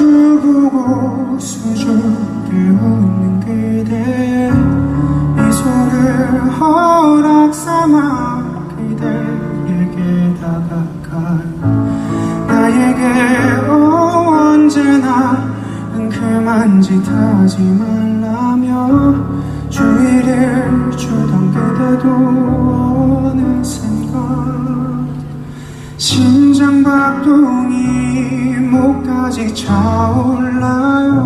보고 수줍게 웃는 그대. 미소를 허락 삼아 그대에게 다가가 나에게 언제나 그만 짓 하지 말라며 주의를 주던 그대도 어느샌가 심장 박동이 목까지 차올라요.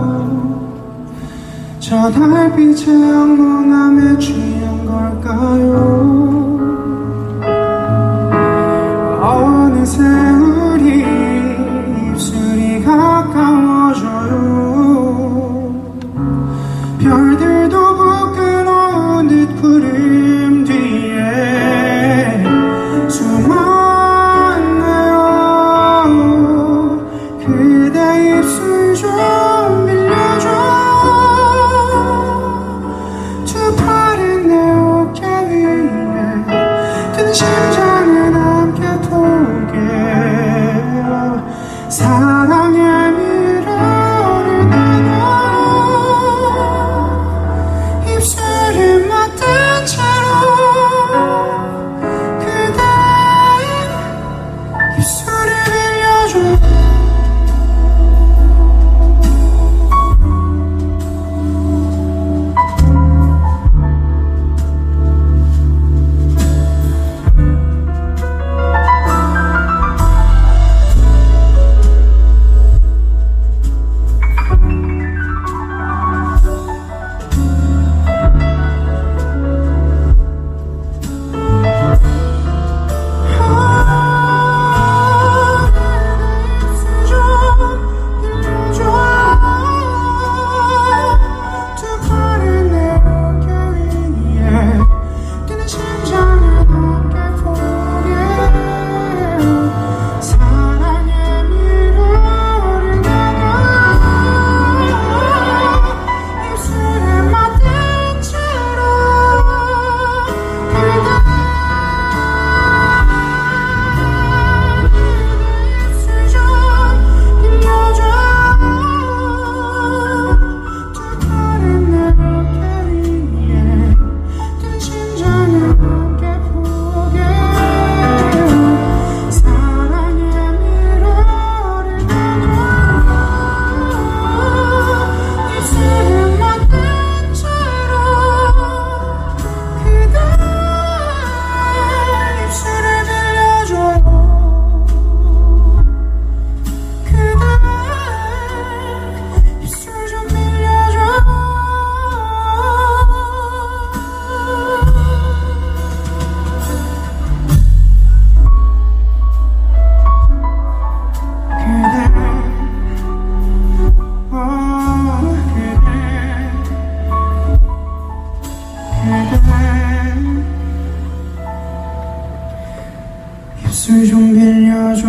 저 달빛의 영롱함에 취한 걸까 입술을 맞댄 最终变亚洲